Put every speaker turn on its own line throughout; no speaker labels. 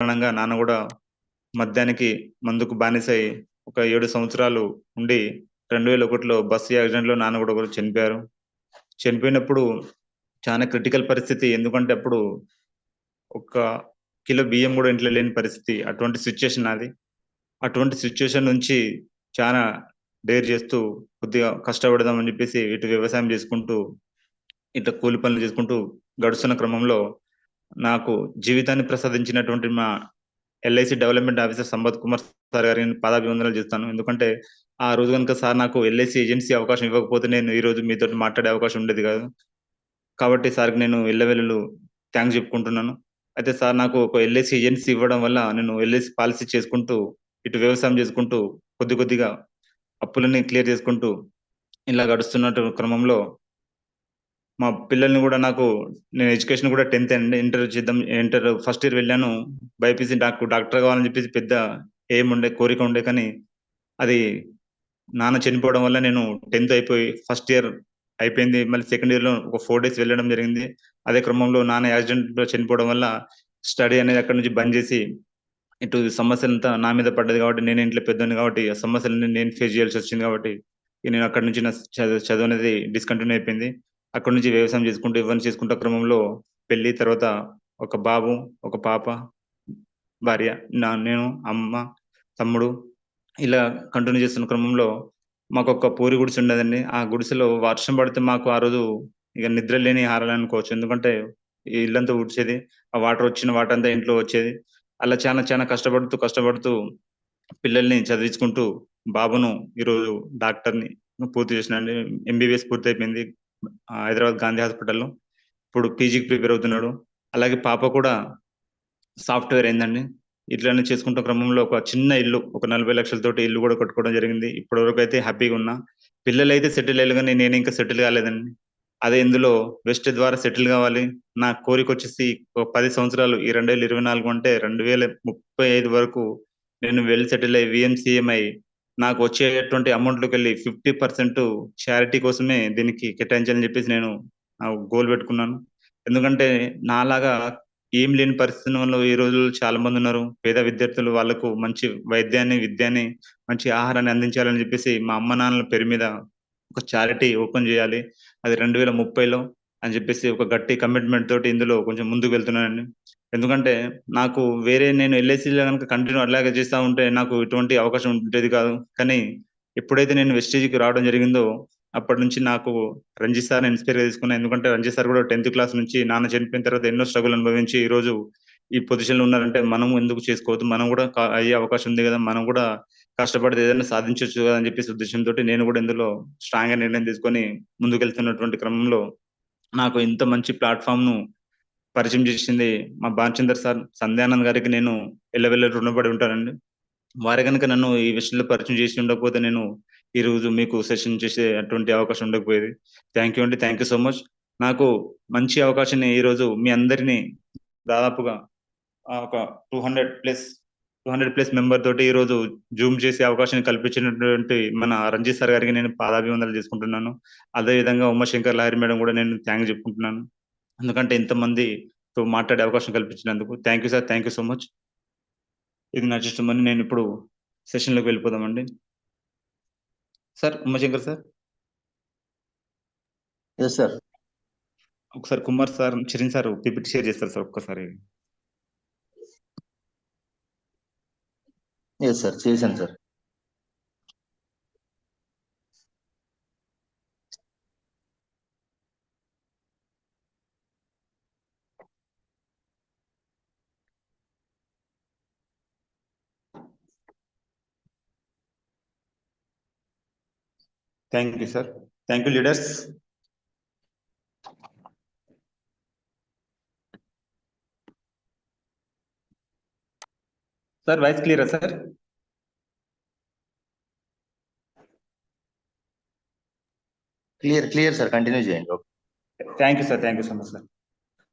కారణంగా నాన్న కూడా మద్యానికి మందుకు బానిసై ఒక ఏడు సంవత్సరాలు ఉండి రెండు వేల ఒకటిలో బస్సు యాక్సిడెంట్లో నాన్న కూడా ఒకరు చనిపోయారు. చనిపోయినప్పుడు చాలా క్రిటికల్ పరిస్థితి. ఎందుకంటే అప్పుడు ఒక కిలో బియ్యం కూడా ఇంట్లో లేని పరిస్థితి. అటువంటి సిచ్యుయేషన్ నాది. అటువంటి సిచ్యుయేషన్ నుంచి చాలా డేర్ చేస్తూ కొద్దిగా కష్టపడదామని చెప్పేసి ఇటు వ్యవసాయం చేసుకుంటూ ఇట్లా కూలి పనులు చేసుకుంటూ గడుస్తున్న క్రమంలో నాకు జీవితాన్ని ప్రసాదించినటువంటి మా LIC development officer Sampath Kumar sir గారిని పాదాభివందనలు చేస్తాను. ఎందుకంటే ఆ రోజు కనుక సార్ నాకు ఎల్ఐసి ఏజెన్సీ అవకాశం ఇవ్వకపోతే నేను ఈ రోజు మీతో మాట్లాడే అవకాశం ఉండేది కాదు. కాబట్టి సార్కి నేను ఎల్లవెల్లు థ్యాంక్స్ చెప్పుకుంటున్నాను. అయితే సార్ నాకు ఒక ఎల్ఐసి ఏజెన్సీ ఇవ్వడం వల్ల నేను ఎల్ఐసి పాలసీ చేసుకుంటూ ఇటు వ్యవసాయం చేసుకుంటూ కొద్ది కొద్దిగా అప్పులన్నీ క్లియర్ చేసుకుంటూ ఇలా గడుస్తున్న క్రమంలో మా పిల్లల్ని కూడా నాకు నేను ఎడ్యుకేషన్ కూడా టెన్త్ ఇంటర్ చేద్దాం ఇంటర్ ఫస్ట్ ఇయర్ వెళ్ళాను. బైపీసీ డాక్టర్ డాక్టర్ కావాలని చెప్పేసి పెద్ద ఏం ఉండే కోరిక ఉండే కానీ అది నాన్న చనిపోవడం వల్ల నేను టెన్త్ అయిపోయి ఫస్ట్ ఇయర్ అయిపోయింది. మళ్ళీ సెకండ్ ఇయర్లో ఒక ఫోర్ డేస్ వెళ్ళడం జరిగింది. అదే క్రమంలో నాన్న యాక్సిడెంట్లో చనిపోవడం వల్ల స్టడీ అనేది అక్కడ నుంచి బంద్ చేసి ఇటు సమస్యలంతా నా మీద పడ్డది కాబట్టి నేను ఇంట్లో పెద్దని కాబట్టి ఆ సమస్యలని నేను ఫేస్ చేయాల్సి వచ్చింది కాబట్టి నేను అక్కడ నుంచి నా చదువు అనేది డిస్కంటిన్యూ అయిపోయింది. అక్కడ నుంచి వ్యవసాయం చేసుకుంటూ ఇవన్నీ చేసుకుంటూ క్రమంలో పెళ్ళి తర్వాత ఒక బాబు ఒక పాప భార్య నా నేను అమ్మ తమ్ముడు ఇలా కంటిన్యూ చేస్తున్న క్రమంలో మాకు ఒక పూరి గుడిసె ఉండదండి. ఆ గుడిసెలో వర్షం పడితే మాకు ఆ రోజు ఇక నిద్ర లేని హారాలనుకోవచ్చు ఎందుకంటే ఈ ఇల్లంతా ఊడ్చేది ఆ వాటర్ వచ్చిన వాటర్ అంతా ఇంట్లో వచ్చేది. అలా చాలా చాలా కష్టపడుతూ కష్టపడుతూ పిల్లల్ని చదివించుకుంటూ బాబును ఈరోజు డాక్టర్ని పూర్తి చేసినండి. ఎంబీబీఎస్ పూర్తి అయిపోయింది హైదరాబాద్ గాంధీ హాస్పిటల్లో. ఇప్పుడు పీజీకి ప్రిపేర్ అవుతున్నాడు. అలాగే పాప కూడా సాఫ్ట్వేర్ అయిందండి ఇట్లానే చేసుకుంటున్న క్రమంలో ఒక చిన్న ఇల్లు ఒక నలభై లక్షలతోటి ఇల్లు కూడా కట్టుకోవడం జరిగింది. ఇప్పటి వరకు అయితే హ్యాపీగా ఉన్నా. పిల్లలు అయితే సెటిల్ అయ్యారు కానీ నేను ఇంకా సెటిల్ కాలేదండి. అదే ఇందులో వెస్ట్ ద్వారా సెటిల్ కావాలి. నా కోరిక వచ్చేసి ఒక పది సంవత్సరాలు ఈ రెండు వేల ఇరవై నాలుగు అంటే రెండు వేల ముప్పై ఐదు వరకు నేను వెల్ సెటిల్ అయ్యి విఎంసీఎం అయ్యి నాకు వచ్చేటువంటి అమౌంట్లోకి వెళ్ళి ఫిఫ్టీ పర్సెంట్ చారిటీ కోసమే దీనికి కేటాయించాలని చెప్పేసి నేను గోల్ పెట్టుకున్నాను. ఎందుకంటే నాలాగా ఏం లేని పరిస్థితుల్లో ఈ రోజుల్లో చాలా మంది ఉన్నారు. పేద విద్యార్థులు వాళ్ళకు మంచి వైద్యాన్ని విద్యాన్ని మంచి ఆహారాన్ని అందించాలని చెప్పేసి మా అమ్మ నాన్నల పేరు మీద ఒక చారిటీ ఓపెన్ చేయాలి. అది రెండు వేల ముప్పైలో అని చెప్పేసి ఒక గట్టి కమిట్మెంట్ తోటి ఇందులో కొంచెం ముందుకు వెళ్తున్నానండి. ఎందుకంటే నాకు వేరే నేను ఎల్ఐసిలో కనుక కంటిన్యూ అలాగే చేస్తూ ఉంటే నాకు ఇటువంటి అవకాశం ఉండేది కాదు. కానీ ఎప్పుడైతే నేను వెస్టేజ్కి రావడం జరిగిందో అప్పటి నుంచి నాకు రంజిత్ సార్ ఇన్స్పైర్ తీసుకున్నాను ఎందుకంటే రంజిత్ సార్ కూడా టెన్త్ క్లాస్ నుంచి నాన్న చనిపోయిన తర్వాత ఎన్నో స్ట్రగుల్ అనుభవించి ఈరోజు ఈ పొజిషన్లో ఉన్నారంటే మనం ఎందుకు చేసుకోవద్దు? మనం కూడా కా- అయ్యే అవకాశం ఉంది కదా. మనం కూడా కష్టపడితే ఏదైనా సాధించవచ్చు కదా అని చెప్పేసి ఉద్దేశంతో నేను కూడా ఇందులో స్ట్రాంగ్గా నిర్ణయం తీసుకొని ముందుకెళ్తున్నటువంటి క్రమంలో నాకు ఇంత మంచి ప్లాట్ఫామ్ను పరిచయం చేసింది మా బాలచందర్ సార్ సంధ్యానంద్ గారికి నేను ఎల్లవెల్ల రుణపడి ఉంటానండి. వారి కనుక నన్ను ఈ విషయంలో పరిచయం చేసి ఉండకపోతే నేను ఈ రోజు మీకు సెషన్ చేసే అటువంటి అవకాశం ఉండకపోయేది. థ్యాంక్ యూ అండి. థ్యాంక్ యూ సో మచ్ నాకు మంచి అవకాశాన్ని ఈ రోజు మీ అందరినీ దాదాపుగా ఒక two hundred plus two hundred plus member తోటి ఈ రోజు జూమ్ చేసే అవకాశం కల్పించినటువంటి మన రంజిత్ సార్ గారికి నేను పాదాభివందనలు చేసుకుంటున్నాను. అదే విధంగా ఉమాశంకర్ లహరి మేడం కూడా నేను థ్యాంక్ చెప్పుకుంటున్నాను. ఎందుకంటే ఇంతమందితో మాట్లాడే అవకాశం కల్పించినందుకు thank you sir thank you so much ఇది నా ఇష్టమని నేను ఇప్పుడు సెషన్లోకి వెళ్ళిపోదామండి. Sir Umashankar sir
yes sir
ఒకసారి కుమార్ సార్ చిరిన్ సార్ పిపిటి షేర్ చేస్తారు సార్ ఒక్కసారి.
ఎస్ సార్ చేశాను sir
thank you sir thank you leaders sir voice క్లియరా sir
clear clear sir continue చేయండి
thank you sir thank you so much sir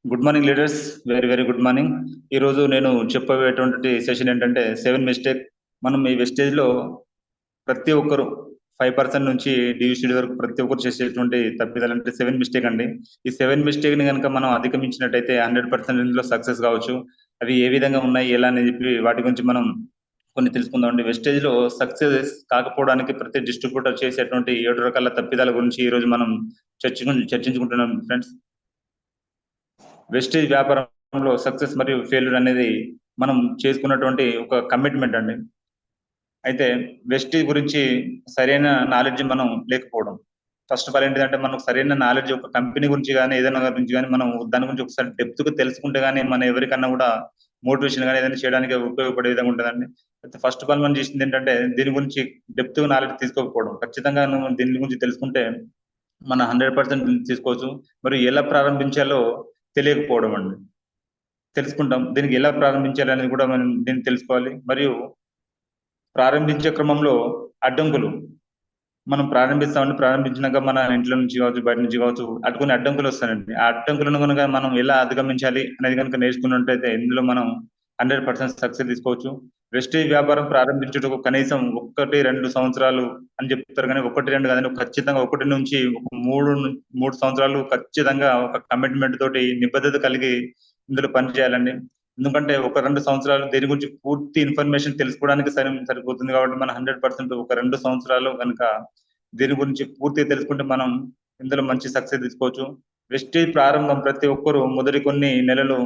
good morning leaders very very good morning ఈ రోజు నేను చెప్పబోయేటువంటి session ఏంటంటే seven mistake మనం ఈ వెస్టేజ్లో ప్రతి ఒక్కరు ఫైవ్ పర్సెంట్ నుంచి డివిసిడి వరకు ప్రతి ఒక్కరు చేసేటువంటి తప్పిదాలు అంటే సెవెన్ మిస్టేక్ అండి. ఈ సెవెన్ మిస్టేక్ని కనుక మనం అధిగమించినట్టయితే హండ్రెడ్ పర్సెంట్ ఇందులో సక్సెస్ కావచ్చు. అవి ఏ విధంగా ఉన్నాయి ఎలా అని చెప్పి వాటి గురించి మనం కొన్ని తెలుసుకుందాం అండి. వెస్టేజ్లో సక్సెస్ కాకపోవడానికి ప్రతి డిస్ట్రిబ్యూటర్ చేసేటువంటి ఏడు రకాల తప్పిదాల గురించి ఈ రోజు మనం చర్చ చర్చించుకుంటున్నాం ఫ్రెండ్స్ వెస్టేజ్ వ్యాపారంలో సక్సెస్ మరియు ఫెయిల్యూర్ అనేది మనం చేసుకున్నటువంటి ఒక కమిట్మెంట్ అండి. అయితే వెస్ట్ గురించి సరైన నాలెడ్జ్ మనం లేకపోవడం. ఫస్ట్ ఆఫ్ ఆల్ ఏంటంటే మనకు సరైన నాలెడ్జ్ ఒక కంపెనీ గురించి కానీ ఏదైనా గురించి కానీ మనం దాని గురించి ఒకసారి డెప్త్గా తెలుసుకుంటే కానీ మనం ఎవరికన్నా కూడా మోటివేషన్ కానీ ఏదైనా చేయడానికి ఉపయోగపడే విధంగా ఉంటుందండి. అయితే ఫస్ట్ ఆఫ్ ఆల్ మనం చేసింది ఏంటంటే దీని గురించి డెప్త్ నాలెడ్జ్ తీసుకోకపోవడం. ఖచ్చితంగా దీని గురించి తెలుసుకుంటే మన హండ్రెడ్ పర్సెంట్ తీసుకోవచ్చు. మరియు ఎలా ప్రారంభించాలో తెలియకపోవడం అండి. తెలుసుకుంటాం. దీనికి ఎలా ప్రారంభించాలి అనేది కూడా మనం దీన్ని తెలుసుకోవాలి. మరియు ప్రారంభించే క్రమంలో అడ్డంకులు. మనం ప్రారంభిస్తామండి ప్రారంభించినాక మన ఇంట్లో నుంచి కావచ్చు బయట నుంచి కావచ్చు అటు అడ్డంకులు వస్తాయండి. ఆ అడ్డంకులను కనుక మనం ఎలా అధిగమించాలి అనేది కనుక నేర్చుకున్నట్టయితే ఇందులో మనం హండ్రెడ్ పర్సెంట్ సక్సెస్ తీసుకోవచ్చు. వెస్టేజ్ వ్యాపారం ప్రారంభించుటకు కనీసం ఒకటి రెండు సంవత్సరాలు అని చెప్తారు కానీ ఒకటి రెండు కాదని ఖచ్చితంగా ఒకటి నుంచి ఒక మూడు మూడు సంవత్సరాలు ఖచ్చితంగా ఒక కమిట్మెంట్ తోటి నిబద్ధత కలిగి ఇందులో పనిచేయాలండి. ఎందుకంటే ఒక రెండు సంవత్సరాలు దేని గురించి పూర్తి ఇన్ఫర్మేషన్ తెలుసుకోవడానికి సరి సరిపోతుంది కాబట్టి మన హండ్రెడ్ పర్సెంట్ ఒక రెండు సంవత్సరాలు కనుక దీని గురించి పూర్తిగా తెలుసుకుంటే మనం ఇందులో మంచి సక్సెస్ తీసుకోవచ్చు. వెస్టేజ్ ప్రారంభం ప్రతి ఒక్కరూ మొదటి కొన్ని నెలలు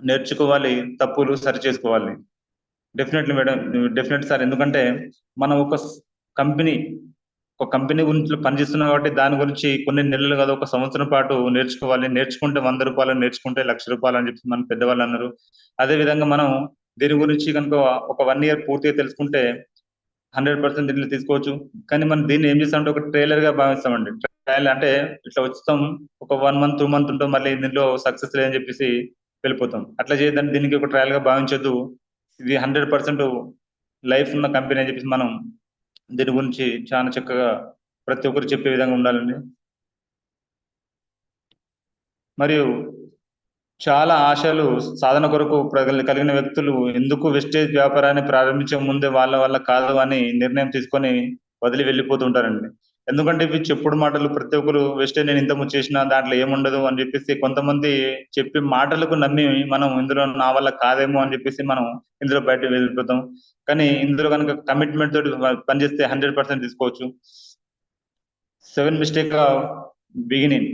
నేర్చుకోవాలి తప్పులు సరి చేసుకోవాలి. డెఫినెట్లీ మేడం డెఫినెట్ సార్ ఎందుకంటే మనం ఒక కంపెనీ ఒక కంపెనీ గురించి పనిచేస్తున్నాం కాబట్టి దాని గురించి కొన్ని నెలలు కాదు ఒక సంవత్సరం పాటు నేర్చుకోవాలి. నేర్చుకుంటే వంద రూపాయలు నేర్చుకుంటే లక్ష రూపాయలు అని చెప్పి మన పెద్దవాళ్ళు అన్నారు. అదే విధంగా మనం దీని గురించి కనుక ఒక వన్ ఇయర్ పూర్తిగా తెలుసుకుంటే హండ్రెడ్ పర్సెంట్ దీంట్లో తీసుకోవచ్చు. కానీ మనం దీన్ని ఏం చేస్తామంటే ఒక ట్రైలర్గా భావిస్తామండి. ట్రయల్ అంటే ఇట్లా వచ్చాం ఒక వన్ మంత్ టూ మంత్ ఉంటాం మళ్ళీ దీంట్లో సక్సెస్ లేదని చెప్పేసి వెళ్ళిపోతాం. అట్లా చేయదని దీనికి ఒక ట్రయల్గా భావించొద్దు. ఇది హండ్రెడ్ పర్సెంట్ లైఫ్ ఉన్న కంపెనీ అని చెప్పేసి మనం దీని గురించి చాలా చక్కగా ప్రతి ఒక్కరు చెప్పే విధంగా ఉండాలండి. మరియు చాలా ఆశలు సాధన కొరకు కలిగిన వ్యక్తులు ఎందుకు వెస్టేజ్ వ్యాపారాన్ని ప్రారంభించే ముందే వాళ్ళ వల్ల కాదు అని నిర్ణయం తీసుకొని వదిలి వెళ్ళిపోతుంటారండి ఎందుకంటే ఇవి చెప్పుడు మాటలు ప్రతి ఒక్కరు వెస్టే నేను ఇంత చేసిన దాంట్లో ఏముండదు అని చెప్పేసి కొంతమంది చెప్పి మాటలకు నమ్మి మనం ఇందులో నా వల్ల కాదేమో అని చెప్పేసి మనం ఇందులో బయట వెళ్ళిపోతాం. కానీ ఇందులో కనుక కమిట్మెంట్ తోటి పనిచేస్తే హండ్రెడ్ పర్సెంట్ తీసుకోవచ్చు. సెవెన్ మిస్టేక్ బిగినింగ్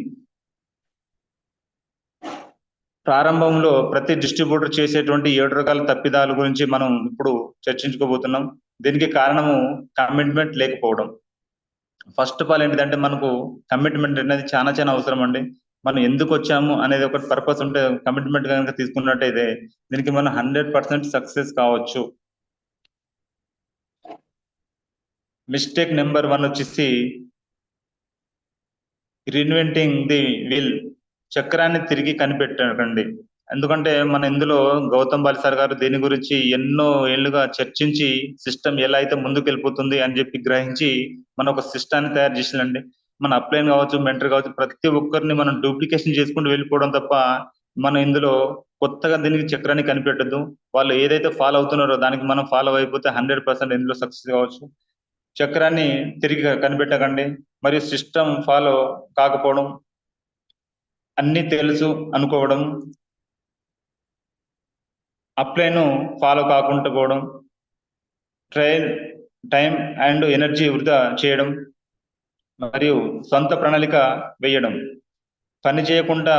ప్రారంభంలో ప్రతి డిస్ట్రిబ్యూటర్ చేసేటువంటి ఏడు రకాల తప్పిదాల గురించి మనం ఇప్పుడు చర్చించుకోబోతున్నాం. దీనికి కారణము కమిట్మెంట్ లేకపోవడం. ఫస్ట్ ఆఫ్ ఆల్ ఏంటిదంటే మనకు కమిట్మెంట్ అనేది చాలా చాలా అవసరం అండి. మనం ఎందుకు వచ్చాము అనేది ఒక పర్పస్ ఉంటే కమిట్మెంట్ కనుక తీసుకున్నట్టయితే దీనికి మనం హండ్రెడ్ పర్సెంట్ సక్సెస్ కావచ్చు. మిస్టేక్ నెంబర్ వన్ వచ్చేసి రిన్వెంటింగ్ ది విల్ చక్రాన్ని తిరిగి కనిపెట్టకండి ఎందుకంటే మన ఇందులో గౌతమ్ బాలిసార్ గారు దీని గురించి ఎన్నో ఏళ్ళుగా చర్చించి సిస్టమ్ ఎలా అయితే ముందుకు వెళ్ళిపోతుంది అని చెప్పి గ్రహించి మన ఒక సిస్టాన్ని తయారు చేసిందండి. మన అప్లైన్ కావచ్చు మెంటర్ కావచ్చు ప్రతి ఒక్కరిని మనం డూప్లికేషన్ చేసుకుంటూ వెళ్ళిపోవడం తప్ప మనం ఇందులో కొత్తగా దీనికి చక్రాన్ని కనిపెట్టద్దు. వాళ్ళు ఏదైతే ఫాలో అవుతున్నారో దానికి మనం ఫాలో అయిపోతే హండ్రెడ్ పర్సెంట్ ఇందులో సక్సెస్ కావచ్చు. చక్రాన్ని తిరిగి కనిపెట్టకండి. మరియు సిస్టమ్ ఫాలో కాకపోవడం అన్ని తెలుసు అనుకోవడం అప్లైను ఫాలో కాకుండా పోవడం ట్రయల్ టైం అండ్ ఎనర్జీ వృధా చేయడం మరియు సొంత ప్రణాళిక వేయడం. పని చేయకుండా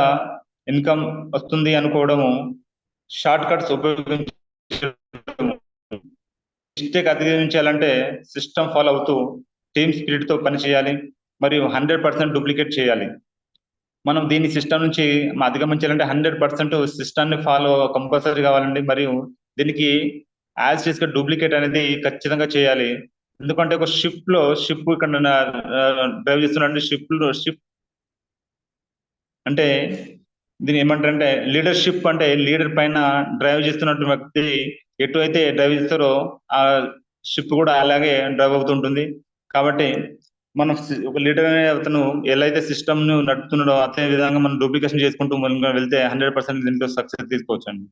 ఇన్కమ్ వస్తుంది అనుకోవడము షార్ట్ కట్స్ ఉపయోగించడం మిస్టేక్ అధిగమించాలంటే సిస్టమ్ ఫాలో అవుతూ టీమ్ స్పిరిట్తో పని చేయాలి మరియు హండ్రెడ్ పర్సెంట్ డూప్లికేట్ చేయాలి. మనం దీని సిస్టమ్ నుంచి అధిగమించాలంటే హండ్రెడ్ పర్సెంట్ సిస్టమ్ని ఫాలో కంపల్సరీ కావాలండి. మరియు దీనికి యాజ్గా డూప్లికేట్ అనేది ఖచ్చితంగా చేయాలి. ఎందుకంటే ఒక షిప్లో షిప్ ఇక్కడ డ్రైవ్ చేస్తున్నాడు షిప్లో షిప్ అంటే దీని ఏమంటారంటే లీడర్షిప్ అంటే లీడర్ పైన డ్రైవ్ చేస్తున్నటువంటి వ్యక్తి ఎటు అయితే డ్రైవ్ చేస్తారో ఆ షిప్ కూడా అలాగే డ్రైవ్ అవుతుంటుంది. కాబట్టి మనం ఒక లీడర్ అనే అతను ఎలా అయితే సిస్టమ్ను నడుపుతున్నాడో అదే విధంగా మనం డూప్లికేషన్ చేసుకుంటూ మనం వెళ్తే హండ్రెడ్ పర్సెంట్ దీంట్లో సక్సెస్ తీసుకోవచ్చు అండి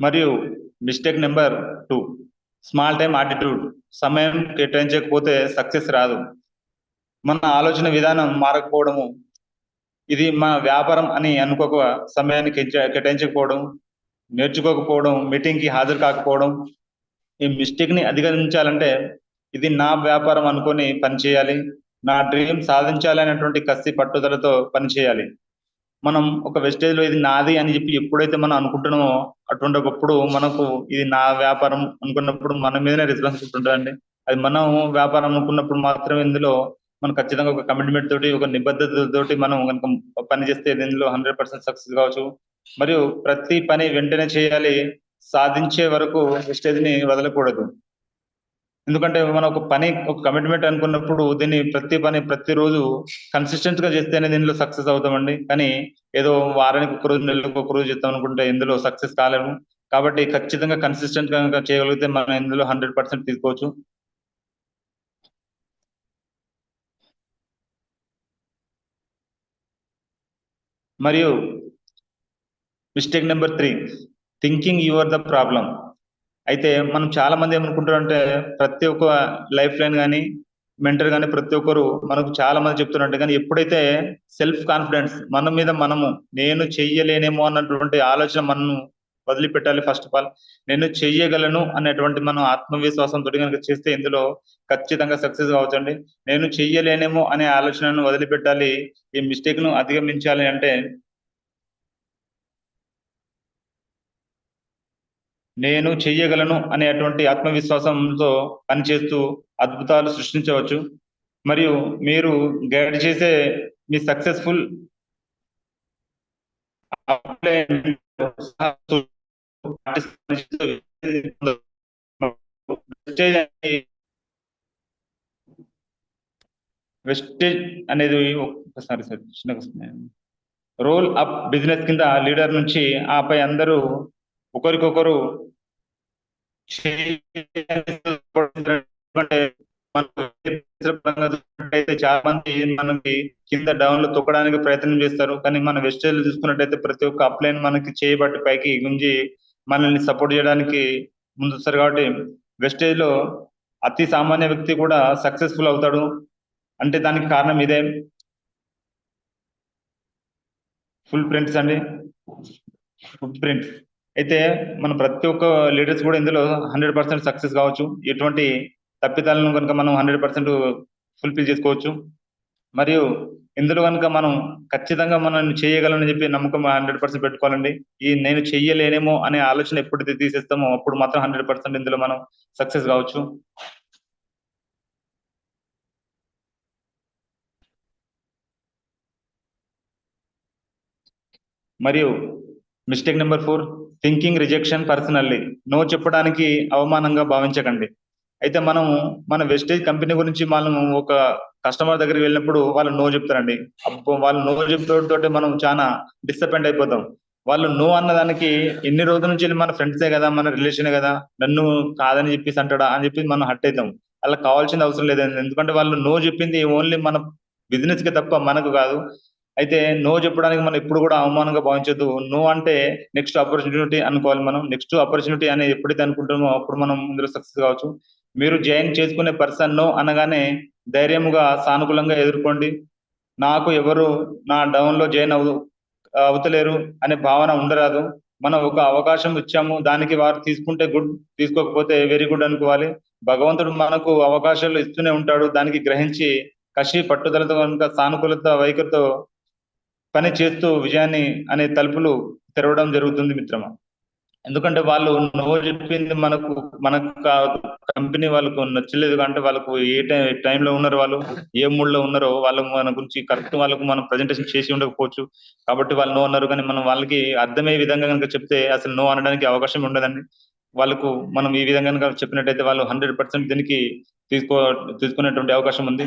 మరియు mistake number two small time attitude సమయం కేటాయించకపోతే సక్సెస్ రాదు. మన ఆలోచన విధానం మారకపోవడము ఇది మా వ్యాపారం అని అనుకోక సమయాన్ని కేటాయించకపోవడం నేర్చుకోకపోవడం మీటింగ్కి హాజరు కాకపోవడం ఈ మిస్టేక్ని అధిగమించాలంటే ఇది నా వ్యాపారం అనుకొని పనిచేయాలి నా డ్రీమ్ సాధించాలి అనేటువంటి కసి పట్టుదలతో పనిచేయాలి మనం ఒక వెస్టేజ్లో ఇది నాది అని చెప్పి ఎప్పుడైతే మనం అనుకుంటున్నామో అటువంటిప్పుడు మనకు ఇది నా వ్యాపారం అనుకున్నప్పుడు మన మీదనే రెస్పాన్సిబిలిటీ ఉంటుందండి. అది మనం వ్యాపారం అనుకున్నప్పుడు మాత్రమే ఇందులో మనం ఖచ్చితంగా ఒక కమిట్మెంట్ తోటి ఒక నిబద్ధత తోటి మనం కనుక పని చేస్తే ఇందులో హండ్రెడ్ పర్సెంట్ సక్సెస్ కావచ్చు. మరియు ప్రతి పని వెంటనే చేయాలి. సాధించే వరకు వెస్టేజ్ని వదలకూడదు. ఎందుకంటే మనం ఒక పని ఒక కమిట్మెంట్ అనుకున్నప్పుడు దీన్ని ప్రతి పని ప్రతిరోజు కన్సిస్టెంట్గా చేస్తేనే దీనిలో సక్సెస్ అవుతామండి. కానీ ఏదో వారానికి ఒక రోజు నెలకు ఒక రోజు చేద్దాం అనుకుంటే ఇందులో సక్సెస్ కాలేము. కాబట్టి ఖచ్చితంగా కన్సిస్టెంట్గా చేయగలిగితే మనం ఇందులో హండ్రెడ్ పర్సెంట్ తీసుకోవచ్చు. మరియు mistake number three thinking your the problem అయితే మనం చాలా మంది ఏమనుకుంటారంటే ప్రతి ఒక్క లైఫ్ లైన్ కానీ మెంటర్ కానీ ప్రతి ఒక్కరు మనకు చాలా మంది చెప్తున్నట్టు కానీ ఎప్పుడైతే సెల్ఫ్ కాన్ఫిడెన్స్ మన మీద మనము నేను చెయ్యలేనేమో అన్నటువంటి ఆలోచన మనం వదిలిపెట్టాలి ఫస్ట్ ఆఫ్ ఆల్ నేను చెయ్యగలను అనేటువంటి మనం ఆత్మవిశ్వాసంతో కనుక చేస్తే ఇందులో ఖచ్చితంగా సక్సెస్ కావచ్చండి. నేను చెయ్యలేనేమో అనే ఆలోచనను వదిలిపెట్టాలి ఈ మిస్టేక్ను అధిగమించాలి అంటే నేను చెయ్యగలను అనేటువంటి ఆత్మవిశ్వాసంతో పనిచేస్తూ అద్భుతాలు సృష్టించవచ్చు. మరియు మీరు గైడ్ చేసే మీ సక్సెస్ఫుల్ వెస్టేజ్ అనేది ఒకసారి సార్ చిన్న రోల్ అప్ బిజినెస్ కింద లీడర్ నుంచి ఆపై అందరూ ఒకరికొకరు అయితే చాలా మంది మనకి కింద డౌన్లో తొక్కడానికి ప్రయత్నం చేస్తారు. కానీ మన వెస్టేజ్ చూసుకున్నట్టయితే ప్రతి ఒక్క అప్లైన్ మనకి చేయబట్టి పైకి గుంజి మనల్ని సపోర్ట్ చేయడానికి ముందుస్తారు కాబట్టి వెస్టేజ్లో అతి సామాన్య వ్యక్తి కూడా సక్సెస్ఫుల్ అవుతాడు. అంటే దానికి కారణం ఇదే. ఫుల్ ప్రింట్స్ అండి. ఫుల్ ప్రింట్స్ అయితే మన ప్రతి ఒక్క లీడర్స్ కూడా ఇందులో హండ్రెడ్ పర్సెంట్ సక్సెస్ కావచ్చు. ఎటువంటి తప్పిదాలను కనుక మనం హండ్రెడ్ పర్సెంట్ ఫుల్ఫిల్ చేసుకోవచ్చు. మరియు ఇందులో కనుక మనం ఖచ్చితంగా మనం చేయగలనని చెప్పి నమ్మకం హండ్రెడ్ పర్సెంట్ పెట్టుకోవాలండి. ఈ నేను చెయ్యలేనేమో అనే ఆలోచన ఎప్పుడైతే తీసేస్తామో అప్పుడు మాత్రం హండ్రెడ్ పర్సెంట్ ఇందులో మనం సక్సెస్ కావచ్చు. మరియు mistake number four thinking rejection personally no చెప్పడానికి అవమానంగా భావించకండి. అయితే మనము మన వెస్టేజ్ కంపెనీ గురించి మనం ఒక కస్టమర్ దగ్గరికి వెళ్ళినప్పుడు వాళ్ళు నో చెప్తారండి. వాళ్ళు నో చెప్పడంతో మనం చాలా డిసప్పాయింట్ అయిపోతాం. వాళ్ళు నో అన్నదానికి ఎన్ని రోజుల నుంచి మన ఫ్రెండ్సే కదా మన రిలేషనే కదా నన్ను కాదని చెప్పేసి అంటాడా అని చెప్పి మనం హట్ అవుతాం. అలా కావాల్సిన అవసరం లేదండి ఎందుకంటే వాళ్ళు నో చెప్పింది ఓన్లీ మన బిజినెస్కి తప్ప మనకు కాదు. అయితే నో చెప్పడానికి మనం ఎప్పుడు కూడా అవమానంగా భావించొద్దు. నో అంటే నెక్స్ట్ ఆపర్చునిటీ అనుకోవాలి మనం. నెక్స్ట్ ఆపర్చునిటీ అని ఎప్పుడైతే అనుకుంటామో అప్పుడు మనం ఇందులో సక్సెస్ కావచ్చు. మీరు జాయిన్ చేసుకునే పర్సన్ నో అనగానే ధైర్యముగా సానుకూలంగా ఎదుర్కోండి. నాకు ఎవరు నా డౌన్లో జాయిన్ అవు అవుతలేరు అనే భావన ఉండరాదు. మనం ఒక అవకాశం ఇచ్చాము. దానికి వారు తీసుకుంటే గుడ్ తీసుకోకపోతే వెరీ గుడ్ అనుకోవాలి. భగవంతుడు మనకు అవకాశాలు ఇస్తూనే ఉంటాడు. దానికి గ్రహించి కషి పట్టుదలతో కనుక సానుకూలత వైఖరితో పని చేస్తూ విజయాన్ని అనే తలుపులు తెరవడం జరుగుతుంది మిత్రమా? ఎందుకంటే వాళ్ళు నో చెప్పింది మనకు మనకు కంపెనీ వాళ్ళకు నచ్చలేదు అంటే వాళ్ళకు ఏ టైం టైంలో ఉన్నారు వాళ్ళు ఏ మూడ్లో ఉన్నారో వాళ్ళు మన గురించి కరెక్ట్ వాళ్ళకు మనం ప్రజెంటేషన్ చేసి ఉండకపోవచ్చు. కాబట్టి వాళ్ళు నో అన్నారు కానీ మనం వాళ్ళకి అర్థమయ్యే విధంగా కనుక చెప్తే అసలు నో అనడానికి అవకాశం ఉండదండి. వాళ్ళకు మనం ఈ విధంగా కనుక చెప్పినట్టయితే వాళ్ళు హండ్రెడ్ పర్సెంట్ దీనికి తీసుకో తీసుకునేటువంటి అవకాశం ఉంది.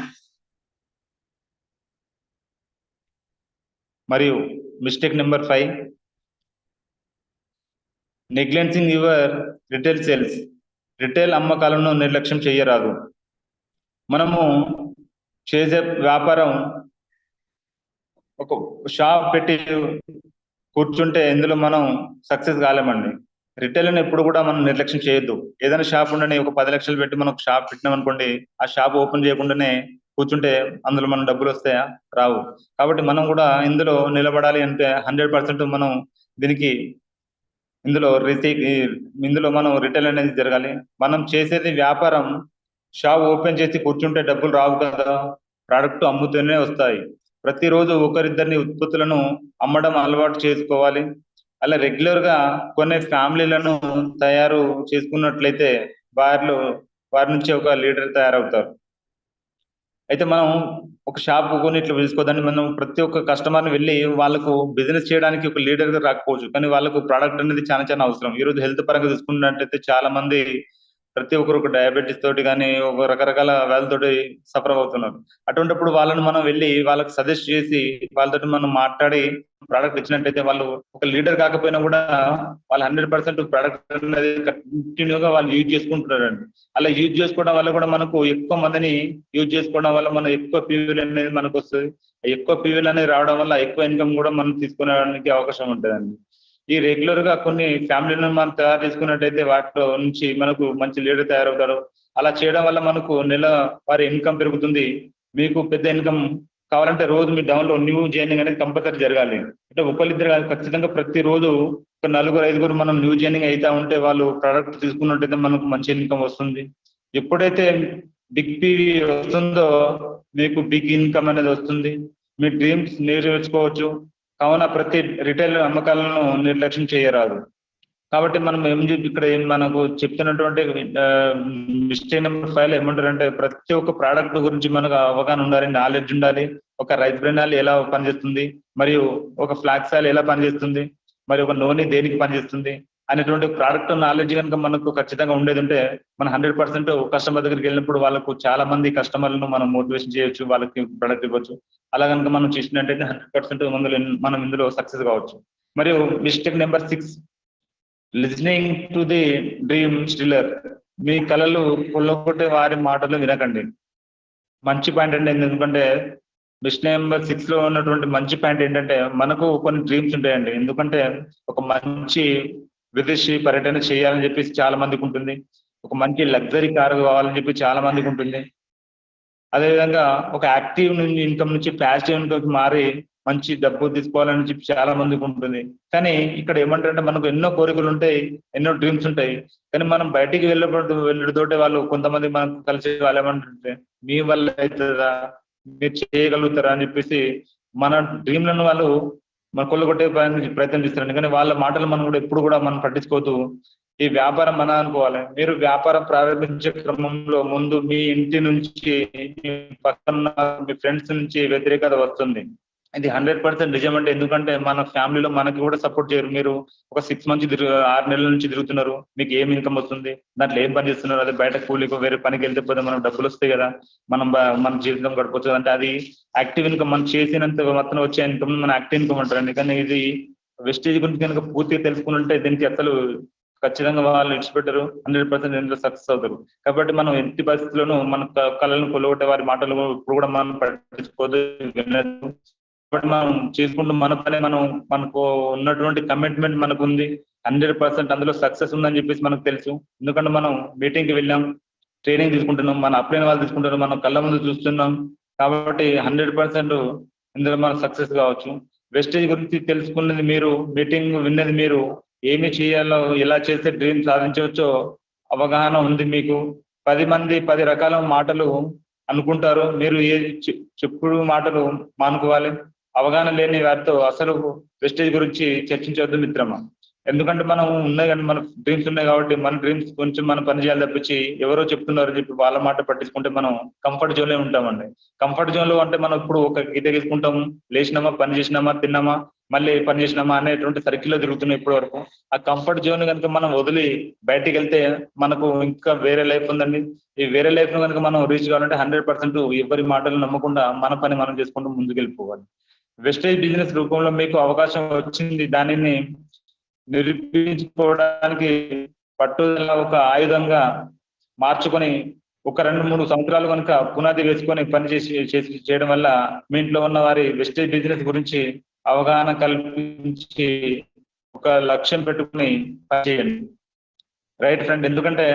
మరియు mistake number five. Neglecting your retail sales retail అమ్మకాలను నిర్లక్ష్యం చేయరాదు. మనము చేసే వ్యాపారం ఒక షాప్ పెట్టి కూర్చుంటే ఇందులో మనం సక్సెస్ కాలేమండి. రిటైల్ ఎప్పుడు కూడా మనం నిర్లక్ష్యం చేయొద్దు. ఏదైనా షాప్ ఉండని ఒక పది లక్షలు పెట్టి మనం షాప్ పెట్టినాం అనుకోండి ఆ షాప్ ఓపెన్ చేయకుండానే కూర్చుంటే అందులో మనం డబ్బులు వస్తాయా రావు. కాబట్టి మనం కూడా ఇందులో నిలబడాలి అంటే హండ్రెడ్ పర్సెంట్ మనం దీనికి ఇందులో రిసీ ఇందులో మనం రిటైల్ అనేది జరగాలి. మనం చేసేది వ్యాపారం షాప్ ఓపెన్ చేసి కూర్చుంటే డబ్బులు రావు కదా. ప్రోడక్ట్ అమ్ముతూనే వస్తాయి. ప్రతిరోజు ఒకరిద్దరిని ఉత్పత్తులను అమ్మడం అలవాటు చేసుకోవాలి. అలా రెగ్యులర్గా కొన్ని ఫ్యామిలీలను తయారు చేసుకున్నట్లయితే వారిలో వారి నుంచి ఒక లీడర్ తయారవుతారు. అయితే మనం ఒక షాప్ కొని ఇట్లా తీసుకోదండి మనం ప్రతి ఒక్క కస్టమర్ని వెళ్ళి వాళ్ళకు బిజినెస్ చేయడానికి ఒక లీడర్గా రాకపోవచ్చు. కానీ వాళ్ళకు ప్రోడక్ట్ అనేది చాలా చాలా అవసరం. ఈ రోజు హెల్త్ పరంగా చూసుకున్నట్టయితే చాలా మంది ప్రతి ఒక్కరు డయాబెటీస్ తోటి కానీ ఒక రకరకాల వ్యాధులతోటి సఫర్ అవుతున్నారు. అటువంటిప్పుడు వాళ్ళని మనం వెళ్ళి వాళ్ళకి సజెస్ట్ చేసి వాళ్ళతో మనం మాట్లాడి ప్రోడక్ట్ ఇచ్చినట్టయితే వాళ్ళు ఒక లీడర్ కాకపోయినా కూడా వాళ్ళు హండ్రెడ్ పర్సెంట్ ప్రోడక్ట్ అనేది కంటిన్యూగా వాళ్ళు యూజ్ చేసుకుంటున్నారండి. అలా యూజ్ చేసుకోవడం వల్ల కూడా మనకు ఎక్కువ మందిని యూజ్ చేసుకోవడం వల్ల మనం ఎక్కువ పీవీలు అనేది మనకు వస్తుంది ఎక్కువ పీవీలు అనేది రావడం వల్ల ఎక్కువ ఇన్కమ్ కూడా మనం తీసుకునేడానికి అవకాశం ఉంటుందండి. ఈ రెగ్యులర్గా కొన్ని ఫ్యామిలీలను మనం తయారు చేసుకున్నట్టయితే వాటిలో నుంచి మనకు మంచి లీడర్ తయారవుతారు. అలా చేయడం వల్ల మనకు నెల వారి ఇన్కమ్ పెరుగుతుంది. మీకు పెద్ద ఇన్కమ్ కావాలంటే రోజు మీ డౌన్లో న్యూ జాయినింగ్ అనేది కంపల్సరీ జరగాలి. అంటే ఒకరిద్దరు కాదు ఖచ్చితంగా ప్రతి రోజు ఒక నలుగురు ఐదుగురు మనం న్యూ జాయినింగ్ అవుతా ఉంటే వాళ్ళు ప్రోడక్ట్ తీసుకున్నట్టయితే మనకు మంచి ఇన్కమ్ వస్తుంది. ఎప్పుడైతే బిగ్ పీవీ వస్తుందో మీకు బిగ్ ఇన్కమ్ అనేది వస్తుంది. మీ డ్రీమ్స్ నెరవేర్చుకోవచ్చు. కావున ప్రతి రిటైల్ అమ్మకాలను నిర్లక్ష్యం చేయరాదు. కాబట్టి మనం ఏం ఇక్కడ మనకు చెప్తున్నటువంటి మిస్టేక్ నెంబర్ ఫైవ్ ఏమంటారంటే ప్రతి ఒక్క ప్రోడక్ట్ గురించి మనకు అవగాహన ఉండాలి నాలెడ్జ్ ఉండాలి. ఒక రైస్ బ్రెన్ ఎలా పనిచేస్తుంది మరియు ఒక ఫ్లాక్స్ ఆయిల్ ఎలా పనిచేస్తుంది మరి ఒక నూనె దేనికి పనిచేస్తుంది అనేటువంటి ప్రోడక్ట్ నాలెడ్జ్ కనుక మనకు ఖచ్చితంగా ఉండేది ఉంటే మన హండ్రెడ్ పర్సెంట్ కస్టమర్ దగ్గరికి వెళ్ళినప్పుడు వాళ్ళకు చాలా మంది కస్టమర్లను మనం మోటివేషన్ చేయొచ్చు వాళ్ళకి ప్రొడక్ట్ ఇవ్వచ్చు. అలా కనుక మనం చేసినట్టయితే హండ్రెడ్ పర్సెంట్ మనం ఇందులో సక్సెస్ కావచ్చు. మరియు mistake number six listening to the dream stealer మీ కళలు కొల్లగొట్టే వారి మాటలు వినకండి. మంచి పాయింట్ అంటే ఎందుకంటే మిషన్ నెంబర్ సిక్స్లో ఉన్నటువంటి మంచి పాయింట్ ఏంటంటే మనకు కొన్ని డ్రీమ్స్ ఉంటాయండి. ఎందుకంటే ఒక మంచి విదేశీ పర్యటన చేయాలని చెప్పేసి చాలా మందికి ఉంటుంది. ఒక మంచి లగ్జరీ కారు కావాలని చెప్పి చాలా మందికి ఉంటుంది. అదేవిధంగా ఒక యాక్టివ్ నుంచి ఇన్కమ్ నుంచి ప్యాసివ్ ఇన్కమ్కి మారి మంచి డబ్బు తీసుకోవాలని చెప్పి చాలా మందికి ఉంటుంది. కానీ ఇక్కడ ఏమంటారంటే మనకు ఎన్నో కోరికలు ఉంటాయి ఎన్నో డ్రీమ్స్ ఉంటాయి. కానీ మనం బయటికి వెళ్ళబడి వెళ్ళడంతోటి వాళ్ళు కొంతమంది మనకు కలిసి వాళ్ళు ఏమంటుంటే మీ వల్ల అవుతుందా? మీరు చేయగలుగుతారా? అని చెప్పేసి మన డ్రీమ్లను వాళ్ళు మన కొల్లగొట్టే ప్రయత్నం చేస్తారండి కానీ వాళ్ళ మాటలు మనం కూడా ఎప్పుడు కూడా మనం పట్టించుకోవద్దు. ఈ వ్యాపారం మన అనుకోవాలి. మీరు వ్యాపారం ప్రారంభించే క్రమంలో ముందు మీ ఇంటి నుంచి మీ పక్కన మీ ఫ్రెండ్స్ నుంచి వ్యతిరేకత వస్తుంది. ఇది హండ్రెడ్ పర్సెంట్ నిజం అంటే ఎందుకంటే మన ఫ్యామిలీలో మనకి కూడా సపోర్ట్ చేయరు. మీరు ఒక సిక్స్ మంత్స్ తిరుగు ఆరు నెలల నుంచి తిరుగుతున్నారు. మీకు ఏం ఇన్కమ్ వస్తుంది? దాంట్లో ఏం పని చేస్తున్నారు? అదే బయట కూలీకో వేరే పనికి వెళ్తే పోతే మనం డబ్బులు వస్తాయి కదా. మనం మన జీవితం గడపచ్చు అంటే అది యాక్టివ్ ఇన్కమ్ మనం చేసినంత మాత్రం వచ్చే ఇన్కమ్ మన యాక్టివ్ ఇన్కమ్ అంటారు. కానీ ఇది వెస్టేజ్ గురించి కనుక పూర్తిగా తెలుసుకుంటే దీనికి అసలు ఖచ్చితంగా వాళ్ళు ఇడిచిపెట్టరు హండ్రెడ్ పర్సెంట్ ఇందులో సక్సెస్ అవుతారు. కాబట్టి మనం ఎట్టి పరిస్థితుల్లోనూ మన కళలను కొలగొట్టే వారి మాటలు ఇప్పుడు కూడా మనం పట్టించుకోదు కాబట్టి మనం చేసుకుంటూ మన పని మనం మనకు ఉన్నటువంటి కమిట్మెంట్ మనకు ఉంది హండ్రెడ్ పర్సెంట్ అందులో సక్సెస్ ఉందని చెప్పేసి మనకు తెలుసు. ఎందుకంటే మనం మీటింగ్కి వెళ్ళాం ట్రైనింగ్ తీసుకుంటున్నాం మన అప్లైన వాళ్ళు తీసుకుంటున్నాం మనం కళ్ళ ముందు చూస్తున్నాం. కాబట్టి హండ్రెడ్ పర్సెంట్ ఇందులో మనం సక్సెస్ కావచ్చు. వెస్టేజ్ గురించి తెలుసుకున్నది మీరు మీటింగ్ విన్నది మీరు ఏమి చేయాలో ఎలా చేస్తే డ్రీమ్ సాధించవచ్చో అవగాహన ఉంది మీకు. పది మంది పది రకాల మాటలు అనుకుంటారు. మీరు ఏ చె- చెప్పుడు మాటలు మానుకోవాలి. అవగాహన లేని వారితో అసలు వెస్టేజ్ గురించి చర్చించవద్దు మిత్రమా? ఎందుకంటే మనం ఉన్నాయి కానీ మన డ్రీమ్స్ ఉన్నాయి కాబట్టి మన డ్రీమ్స్ కొంచెం మనం పని చేయాలి తప్పించి ఎవరో చెప్తున్నారు చెప్పి వాళ్ళ మాట పట్టించుకుంటే మనం కంఫర్ట్ జోన్లో ఉంటామండి. కంఫర్ట్ జోన్లో అంటే మనం ఇప్పుడు ఒక గీత గీసుకుంటాము లేచినామా పని చేసినామా తిన్నామా మళ్ళీ పని చేసినామా అనేటువంటి సర్కిల్లో తిరుగుతున్నాం ఇప్పటి వరకు. ఆ కంఫర్ట్ జోన్ కనుక మనం వదిలి బయటికి వెళ్తే మనకు ఇంకా వేరే లైఫ్ ఉందండి. ఈ వేరే లైఫ్ కనుక మనం రీచ్ కావాలంటే హండ్రెడ్ పర్సెంట్ ఎవరి మాటలు నమ్మకుండా మన పని మనం చేసుకుంటూ ముందుకు వెళ్ళిపోవాలి వెస్టేజ్ బిజినెస్ రూపంలో మీకు అవకాశం వచ్చింది. దానిని నిరూపించుకోవడానికి పట్టుదల ఒక ఆయుధంగా మార్చుకొని ఒక రెండు మూడు సంవత్సరాలు కనుక పునాది వేసుకొని పని చేసి చేసి చేయడం వల్ల మీ ఇంట్లో ఉన్న వారి వెస్టేజ్ బిజినెస్ గురించి అవగాహన కల్పించి ఒక లక్ష్యం పెట్టుకుని పనిచేయండి రైట్ ఫ్రెండ్ ఎందుకంటే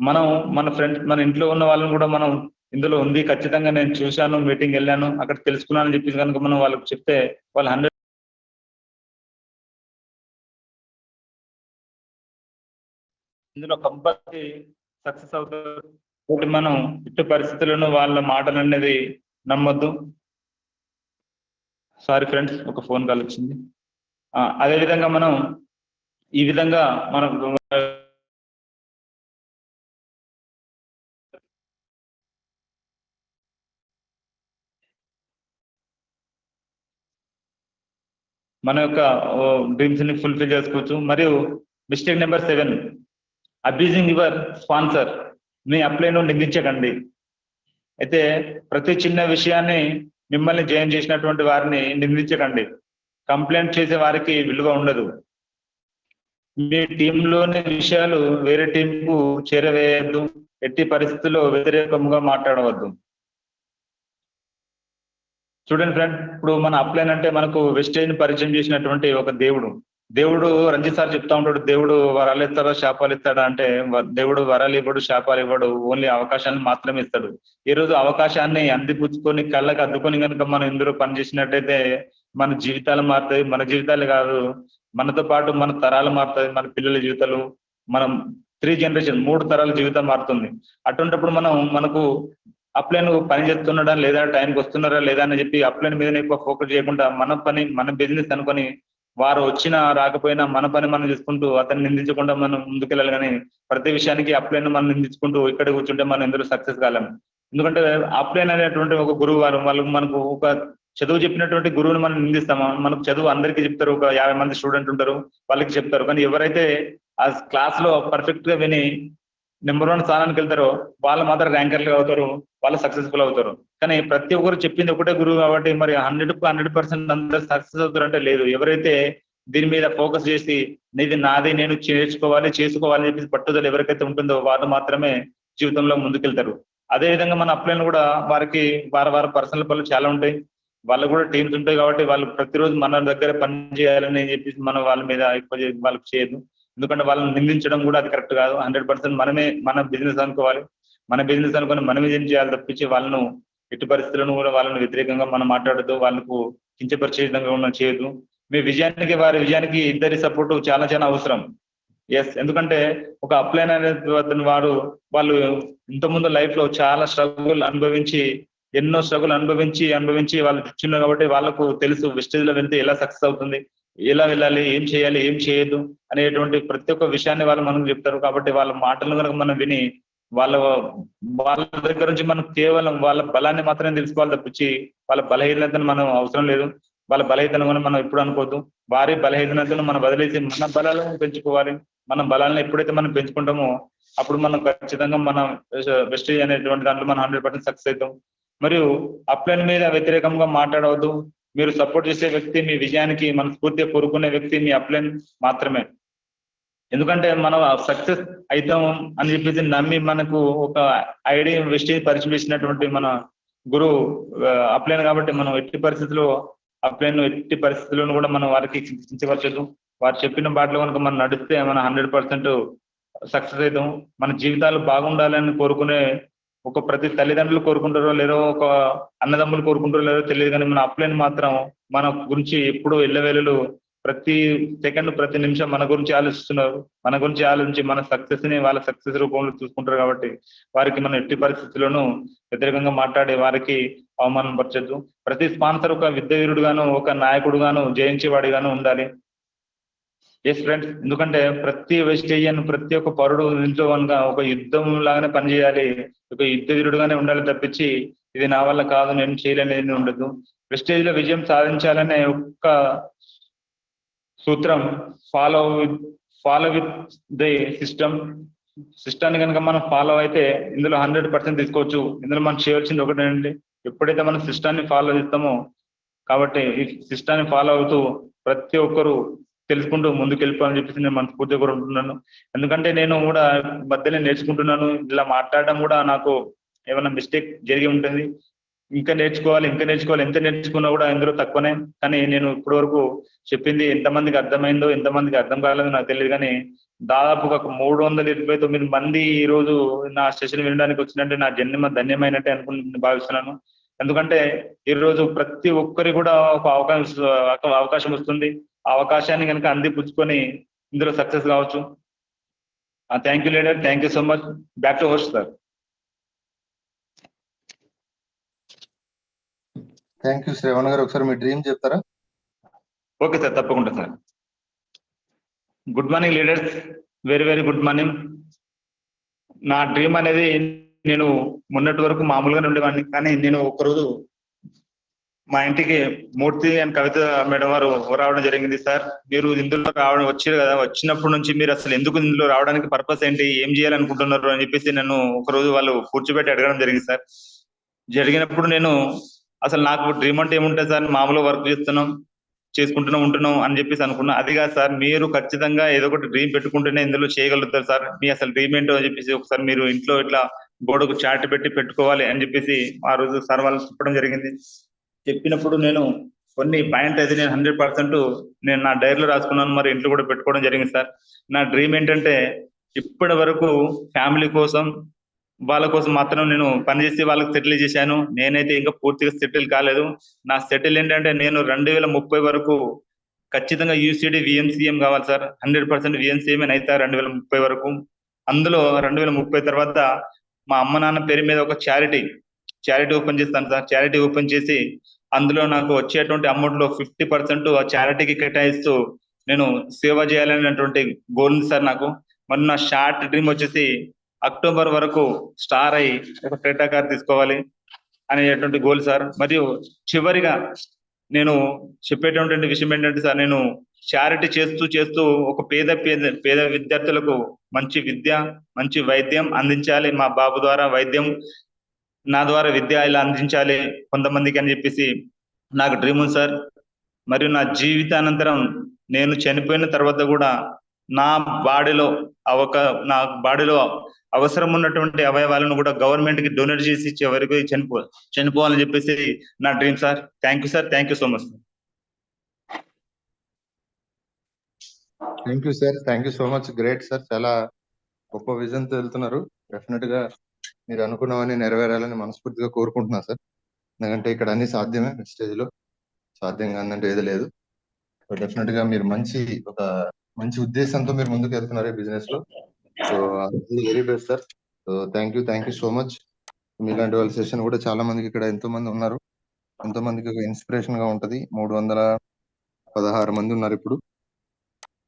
మనం మన ఫ్రెండ్ మన ఇంట్లో ఉన్న వాళ్ళని కూడా మనం ఇందులో ఉంది ఖచ్చితంగా నేను చూశాను మీటింగ్ వెళ్ళాను అక్కడ తెలుసుకున్నాను అని చెప్పి కనుక మనం వాళ్ళకి చెప్తే వాళ్ళు హండ్రెడ్ ఇందులో కంపల్సరీ సక్సెస్ అవుతారు. మనం ఇటు పరిస్థితులను వాళ్ళ మాటలు అనేది నమ్మొద్దు. సారీ ఫ్రెండ్స్ ఒక ఫోన్ కాల్ వచ్చింది. అదే విధంగా మనం ఈ విధంగా మనం మన యొక్క డ్రీమ్స్ని ఫుల్ఫిల్ చేసుకోవచ్చు. మరియు mistake number seven abusing your sponsor మీ అప్లైను నిందించకండి. అయితే ప్రతి చిన్న విషయాన్ని మిమ్మల్ని జయం చేసినటువంటి వారిని నిందించకండి. కంప్లైంట్ చేసే వారికి విలువ ఉండదు. మీ టీంలోని విషయాలు వేరే టీంకు చేరవేయద్దు. ఎట్టి పరిస్థితుల్లో వ్యతిరేకంగా మాట్లాడవద్దు. చూడండి ఫ్రెండ్ ఇప్పుడు మన అప్లైన్ అంటే మనకు వెస్టేజ్ పరిచయం చేసినటువంటి ఒక దేవుడు. దేవుడు రంజిత్ సార్ చెప్తా ఉంటాడు దేవుడు వరాలు ఇస్తాడా శాపాలు ఇస్తాడా? అంటే దేవుడు వరాలు ఇవ్వడు శాపాలు ఇవ్వడు ఓన్లీ అవకాశాన్ని మాత్రమే ఇస్తాడు. ఈ రోజు అవకాశాన్ని అందిపుచ్చుకొని కళ్ళకి అద్దుకొని కనుక మనం ఇందులో పనిచేసినట్టయితే మన జీవితాలు మారుతాయి. మన జీవితాలు కాదు మనతో పాటు మన తరాలు మారుతాయి. మన పిల్లల జీవితాలు మనం త్రీ జనరేషన్ మూడు తరాల జీవితం మారుతుంది. అటువంటిప్పుడు మనం మనకు అప్లైన్ పని చేస్తున్నాడా లేదా టైంకి వస్తున్నారా లేదా అని చెప్పి అప్లైన్ మీద ఎక్కువ ఫోకస్ చేయకుండా మన పని మన బిజినెస్ అనుకొని వారు వచ్చినా రాకపోయినా మన పని మనం చేసుకుంటూ అతన్ని నిందించకుండా మనం ముందుకెళ్ళాలి కానీ ప్రతి విషయానికి అప్లైన్ మనం నిందించుకుంటూ ఇక్కడ కూర్చుంటే మనం ఎందులో సక్సెస్ కాలేము. ఎందుకంటే అప్లైన్ అనేటువంటి ఒక గురువు వారు వాళ్ళకు మనకు ఒక చదువు చెప్పినటువంటి గురువుని మనం నిందిస్తాం మనకు చదువు అందరికీ చెప్తారు. ఒక యాభై మంది స్టూడెంట్ ఉంటారు వాళ్ళకి చెప్తారు. కానీ ఎవరైతే ఆ క్లాస్లో పర్ఫెక్ట్గా విని నెంబర్ వన్ స్థానానికి వెళ్తారో. వాళ్ళు మాత్రం ర్యాంకర్లు అవుతారు. వాళ్ళు సక్సెస్ఫుల్ అవుతారు. కానీ ప్రతి ఒక్కరు చెప్పింది ఒకటే గురువు కాబట్టి మరి హండ్రెడ్ హండ్రెడ్ పర్సెంట్ అందరూ సక్సెస్ అవుతారు అంటే లేదు. ఎవరైతే దీని మీద ఫోకస్ చేసి నీది నాది నేను నేర్చుకోవాలి చేసుకోవాలి అని చెప్పి పట్టుదల ఎవరికైతే ఉంటుందో వాళ్ళు మాత్రమే జీవితంలో ముందుకెళ్తారు. అదే విధంగా మన అప్లైన్ కూడా వారికి వారి వారి పర్సనల్ పనులు చాలా ఉంటాయి. వాళ్ళు కూడా టీమ్స్ ఉంటాయి కాబట్టి వాళ్ళు ప్రతిరోజు మన దగ్గర పని చేయాలని చెప్పేసి మనం వాళ్ళ మీద ఎక్కువ వాళ్ళకి చేయదు ఎందుకంటే వాళ్ళని నిందించడం కూడా అది కరెక్ట్ కాదు. హండ్రెడ్ పర్సెంట్ మనమే మన బిజినెస్ అనుకోవాలి. మన బిజినెస్ అనుకుని మనమే ఏం చేయాలి తప్పించి వాళ్ళను ఎట్టి పరిస్థితులను కూడా వాళ్ళని వ్యతిరేకంగా మనం మాట్లాడద్దు. వాళ్ళకు కించపరిచే విధంగా మనం చేయదు మీ విజయానికి వారి విజయానికి ఇద్దరి సపోర్ట్ చాలా చాలా అవసరం. ఎస్ ఎందుకంటే ఒక అప్లైన్ అనే వారు వాళ్ళు ఇంతకుముందు లైఫ్లో చాలా స్ట్రగుల్ అనుభవించి ఎన్నో స్ట్రగుల్ అనుభవించి అనుభవించి వాళ్ళు తెచ్చున్నారు కాబట్టి వాళ్ళకు తెలుసు. వెస్టేజ్లో వెళ్తే ఎలా సక్సెస్ అవుతుంది? ఎలా వెళ్ళాలి ఏం చేయాలి ఏం చేయొద్దు అనేటువంటి ప్రతి ఒక్క విషయాన్ని వాళ్ళు మనకు చెప్తారు. కాబట్టి వాళ్ళ మాటలను కనుక మనం విని వాళ్ళ వాళ్ళ దగ్గర నుంచి మనం కేవలం వాళ్ళ బలాన్ని మాత్రమే తెలుసుకోవాలి తప్పించి వాళ్ళ బలహీనతను మనం అవసరం లేదు. వాళ్ళ బలహీనతను మనం ఎప్పుడు అనుకోవద్దు. వారి బలహీనతను మనం వదిలేసి మన బలాలను పెంచుకోవాలి. మన బలాలను ఎప్పుడైతే మనం పెంచుకుంటామో అప్పుడు మనం ఖచ్చితంగా మనం వెస్టేజ్ అనేటువంటి దాంట్లో మనం హండ్రెడ్ పర్సెంట్ సక్సెస్ అవుతాం. మరియు అప్లైన్ మీద వ్యతిరేకంగా మాట్లాడవద్దు. మీరు సపోర్ట్ చేసే వ్యక్తి మీ విజయానికి మనస్ఫూర్తిగా కోరుకునే వ్యక్తి మీ అప్లైన్ మాత్రమే. ఎందుకంటే మనం సక్సెస్ అవుతాం అని చెప్పేసి నమ్మి మనకు ఒక ఐడియా వెస్టేజ్ పరిచయం చేసినటువంటి మన గురువు అప్లైన్ కాబట్టి మనం ఎట్టి పరిస్థితుల్లో అప్లైన్ ఎట్టి పరిస్థితుల్లో కూడా మనం వారికి చించవచ్చదు వారు చెప్పిన బాటలో కనుక మనం నడిస్తే మన హండ్రెడ్ పర్సెంట్ సక్సెస్ అవుతాం మన జీవితాలు బాగుండాలని కోరుకునే ఒక ప్రతి తల్లిదండ్రులు కోరుకుంటారో లేదో ఒక అన్నదమ్ములు కోరుకుంటారో లేదో తెలియదు కానీ మన అప్లైన్ మాత్రం మన గురించి ఎప్పుడు ఎల్లవేళలు ప్రతి సెకండ్ ప్రతి నిమిషం మన గురించి ఆలోచిస్తున్నారు. మన గురించి ఆలోచించి మన సక్సెస్ని వాళ్ళ సక్సెస్ రూపంలో చూసుకుంటారు కాబట్టి వారికి మనం ఎట్టి పరిస్థితుల్లోనూ వ్యతిరేకంగా మాట్లాడి వారికి అవమానం పరచద్దు. ప్రతి స్పాన్సర్ ఒక విద్యావీరుడుగాను ఒక నాయకుడుగాను జయించేవాడిగాను ఉండాలి. ఎస్ ఫ్రెండ్స్ ఎందుకంటే ప్రతి వెస్టేజియన్ ప్రతి ఒక్క పౌరుడు ఇంట్లో కనుక ఒక యుద్ధం లాగానే పనిచేయాలి ఒక యుద్ధ వీరుడుగానే ఉండాలి తప్పించి ఇది నా వల్ల కాదు నేను చేయలేని ఉండదు. వెస్టేజ్లో విజయం సాధించాలనే ఒక్క సూత్రం follow with follow with the system సిస్టాన్ని కనుక మనం ఫాలో అయితే ఇందులో హండ్రెడ్ పర్సెంట్ తీసుకోవచ్చు. ఇందులో మనం చేయవలసింది ఒకటేనండి ఎప్పుడైతే మనం సిస్టాన్ని ఫాలో చేస్తామో కాబట్టి ఈ సిస్టాన్ని ఫాలో అవుతూ ప్రతి ఒక్కరు తెలుసుకుంటూ ముందుకు వెళ్ళిపోవాలని చెప్పేసి నేను మనస్ఫూర్తిగా కోరుకుంటున్నాను. ఎందుకంటే నేను కూడా మధ్యలో నేర్చుకుంటున్నాను. ఇలా మాట్లాడడం కూడా నాకు ఏమైనా మిస్టేక్ జరిగి ఉంటుంది. ఇంకా నేర్చుకోవాలి ఇంకా నేర్చుకోవాలి ఎంత నేర్చుకున్నా కూడా ఇందులో తక్కువనే. కానీ నేను ఇప్పటి వరకు చెప్పింది ఎంతమందికి అర్థమైందో ఎంతమందికి అర్థం కాలేదో నాకు తెలియదు. కానీ దాదాపు ఒక మూడు వందల ఇరవై తొమ్మిది మంది ఈ రోజు నా సెషన్ వినడానికి వచ్చినట్టే నా జన్మ ధన్యమైనట్టే అనుకుని భావిస్తున్నాను. ఎందుకంటే ఈ రోజు ప్రతి ఒక్కరి కూడా ఒక అవకాశం అవకాశం వస్తుంది. ఆ అవకాశాన్ని కనుక అందిపుచ్చుకొని ఇందులో సక్సెస్ కావచ్చు. Thank you leader thank you so much back to host sir
thank you Shravan గారు. ఒకసారి మీ డ్రీమ్ చెప్తారా?
ఓకే సార్ తప్పకుండా sir good morning leaders very very good morning నా డ్రీమ్ అనేది నేను మొన్నటి వరకు మామూలుగానే ఉండేవాడిని కానీ నేను ఒకరోజు మా ఇంటికి మూర్తి అండ్ కవిత మేడం వారు రావడం జరిగింది సార్. మీరు ఇందులో రావడం వచ్చారు కదా వచ్చినప్పటి నుంచి మీరు అసలు ఎందుకు ఇందులో రావడానికి పర్పస్ ఏంటి ఏం చేయాలనుకుంటున్నారు అని చెప్పేసి నన్ను ఒకరోజు వాళ్ళు కూర్చోబెట్టి అడగడం జరిగింది సార్. జరిగినప్పుడు నేను అసలు నాకు డ్రీమ్ అంటే ఏముంటుంది సార్ మామూలు వర్క్ చేస్తున్నాం చేసుకుంటున్నాం ఉంటున్నాం అని చెప్పేసి అనుకున్నా. అది కాదు సార్ మీరు ఖచ్చితంగా ఏదో ఒకటి డ్రీమ్ పెట్టుకుంటేనే ఇందులో చేయగలుగుతారు సార్. మీ అసలు డ్రీమ్ ఏంటో అని చెప్పేసి ఒకసారి మీరు ఇంట్లో ఇట్లా గోడకు చాట్ పెట్టి పెట్టుకోవాలి అని చెప్పేసి ఆ రోజు సార్ వాళ్ళు చెప్పడం జరిగింది. చెప్పినప్పుడు నేను కొన్ని పాయింట్ అయితే నేను హండ్రెడ్ పర్సెంట్ నేను నా డైరీలో రాసుకున్నాను మరి ఇంట్లో కూడా పెట్టుకోవడం జరిగింది సార్. నా డ్రీమ్ ఏంటంటే ఇప్పటి వరకు ఫ్యామిలీ కోసం వాళ్ళ కోసం మాత్రం నేను పనిచేసి వాళ్ళకి సెటిల్ చేశాను. నేనైతే ఇంకా పూర్తిగా సెటిల్ కాలేదు. నా సెటిల్ ఏంటంటే నేను రెండు వేల ముప్పై వరకు ఖచ్చితంగా యూసీడీ విఎంసీఎం కావాలి సార్. హండ్రెడ్ పర్సెంట్ విఎంసీఎం అయితే రెండు వేల ముప్పై వరకు. అందులో రెండు వేల ముప్పై తర్వాత మా అమ్మ నాన్న పేరు మీద ఒక చారిటీ చారిటీ ఓపెన్ చేస్తాను సార్. చారిటీ ఓపెన్ చేసి అందులో నాకు వచ్చేటువంటి అమౌంట్లో ఫిఫ్టీ పర్సెంట్ ఆ చారిటీకి కేటాయిస్తూ నేను సేవ చేయాలనేటువంటి గోల్ ఉంది సార్ నాకు. మరి నా షార్ట్ డ్రీమ్ వచ్చేసి అక్టోబర్ వరకు స్టార్ అయి ఒక క్రెటా కార్ తీసుకోవాలి అనేటువంటి గోల్ సార్. మరియు చివరిగా నేను చెప్పేటటువంటి విషయం ఏంటంటే సార్ నేను చారిటీ చేస్తూ చేస్తూ ఒక పేద పేద పేద విద్యార్థులకు మంచి విద్య మంచి వైద్యం అందించాలి. మా బాబు ద్వారా వైద్యం నా ద్వారా విద్య ఇలా అందించాలి కొంతమందికి అని చెప్పేసి నాకు డ్రీమ్ ఉంది సార్. మరియు నా జీవితానంతరం నేను చనిపోయిన తర్వాత కూడా నా బాడీలో అవక నా బాడీలో అవసరం ఉన్నటువంటి అవయవాలను కూడా గవర్నమెంట్కి డొనేట్ చేసి ఇచ్చే వరకు చనిపో చనిపోవాలని చెప్పేసి నా dream sir. Thank you sir thank you so much
thank you sir thank you so much great sir చాలా గొప్ప విజన్ వెళ్తున్నారు. డెఫినెట్గా మీరు అనుకున్నవన్నీ నెరవేరాలని మనస్ఫూర్తిగా కోరుకుంటున్నా సార్. ఎందుకంటే ఇక్కడ అన్ని సాధ్యమే స్టేజ్లో సాధ్యం కాదంటే ఏది లేదు. డెఫినెట్గా మీరు మంచి ఒక మంచి ఉద్దేశంతో మీరు ముందుకు వెళ్తున్నారు ఈ బిజినెస్లో so very best sir. So thank you thank you so much. మీలాంటి వాళ్ళ సెషన్ కూడా చాలా మందికి ఇక్కడ ఎంతో మంది ఉన్నారు. ఎంతో మందికి ఒక ఇన్స్పిరేషన్గా ఉంటది. మూడు వందల పదహారు మంది ఉన్నారు ఇప్పుడు.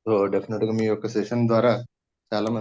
సో డెఫినెట్గా మీ యొక్క సెషన్ ద్వారా చాలా మంది